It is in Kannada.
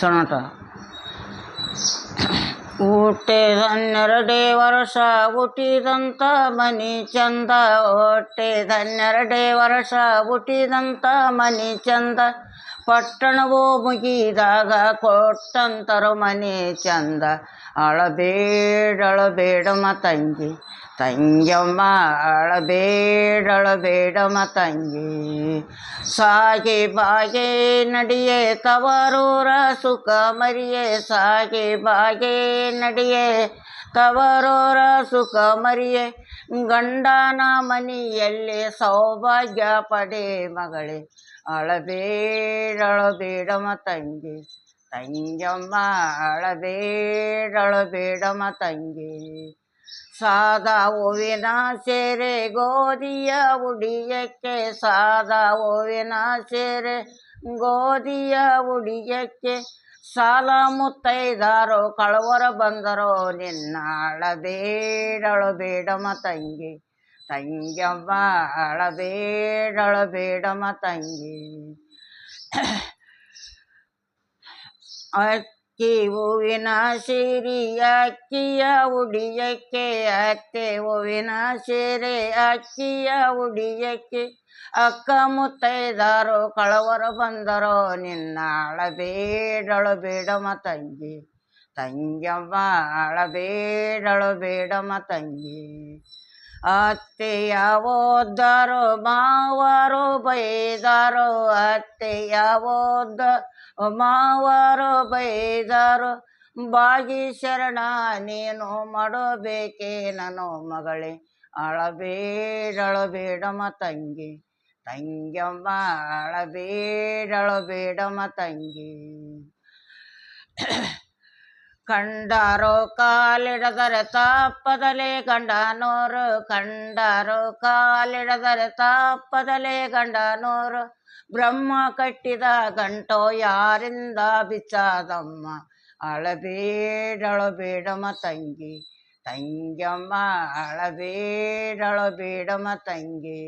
ಸೊನಾಟ ಹುಟ್ಟಿದ ಹನ್ನೆರಡೇ ವರ್ಷ ಹುಟ್ಟಿದಂಥ ಮನಿ ಚಂದ ಹುಟ್ಟಿದ ಹನ್ನೆರಡೇ ವರ್ಷ ಹುಟ್ಟಿದಂಥ ಮನಿ ಚಂದ ಪಟ್ಟಣವು ಮುಗಿದಾಗ ಕೊಟ್ಟಂತರು ಮನೆ ಚಂದ. ಮ ತಂಗಿ. ತಂಗಮ್ಮ ಅಳಬೇಡ ಮ ತಂಗಿ. ಸಾಗೆ ಬಾಗೆ ನಡಿಯೇ ತವರೂರ ಸುಖ ಮರಿಯೇ. ಸಾಗೆ ಬಾಗೆ ನಡಿಯೇ ತವರೂರ ಸುಖ ಮರಿಯೇ ಗಂಡನ ಮನೆಯಲ್ಲಿ ಸೌಭಾಗ್ಯ ಪಡೆ ಮಗಳೇ ಅಳಬೇಡ ಅಳಬೇಡಮ್ಮ ತಂಗಿ ತಂಗ್ಯಮ್ಮ ಅಳಬೇಡ ಅಳಬೇಡಮ್ಮ ತಂಗಿ ಸಾದಾ ಹೂವಿನ ಸೀರೆ ಗೋಧಿಯ ಉಡಿಯಕ್ಕೆ ಸಾದಾ ಹೂವಿನ ಸೀರೆ ಗೋಧಿಯ ಉಡಿಯಕ್ಕೆ ಸಾಲ ಮುತ್ತೈದಾರೋ ಕಳವರ ಬಂದರೋ ನಿನ್ನ ಅಳಬೇಡ ಅಳಬೇಡಮ್ಮ ತಂಗಿ. ತಂಗಿಯಮ್ಮ ಅಳಬೇಡಳು ಬೇಡಮ್ಮ ತಂಗಿ. ಅಕ್ಕಿ ಹೂವಿನ ಸೀರೆ, ಅಕ್ಕಿಯ ಉಡಿಯಕ್ಕೆ ಅತ್ತೆ ಹೂವಿನ ಸೀರೆ, ಅಕ್ಕಿಯ ಉಡಿಯಕ್ಕೆ ಅಕ್ಕ ಮುತ್ತೈದಾರೋ ಕಳವರು ಬಂದರೋ. ನಿನ್ನ ಅಳಬೇಡಳು ಬೇಡಮ್ಮ ತಂಗಿ ತಂಗಿಯಮ್ಮ ಅಳಬೇಡಳು ಬೇಡಮ್ಮ ತಂಗಿ. ಅತ್ತೆಯ ಮಾವರು ಬೈದರು. ಅತ್ತೆಯವೋದ್ದ ಮಾವರು ಬೈದರು. ಬಾಗಿ ಶರಣ, ನೀನು ಮಾಡಬೇಕೇ ನಾನು ಮಗಳೇ? ಅಳಬೇಡ ಬೇಡಮ್ಮ ತಂಗಿ. ಅಳಬೇಡ ಬೇಡಮ್ಮ ತಂಗಿ. ಕಂಡಾರೋ ಕಾಲಿಡದರೆ ತಾಪದಲೆ ಗಂಡನೋರು, ಕಂಡಾರೋ ಕಾಲಿಡದರೆ ತಾಪದಲೆ ಗಂಡನೋರು. ಬ್ರಹ್ಮ ಕಟ್ಟಿದ ಗಂಟೋ ಯಾರಿಂದ ಬಿಚ್ಚಾದಮ್ಮ? ಅಳಬೇಡಳು ಬೇಡಮ ತಂಗಿ. ತಂಗಮ್ಮ ಅಳಬೇಡಳು ಬೇಡಮ ತಂಗಿ.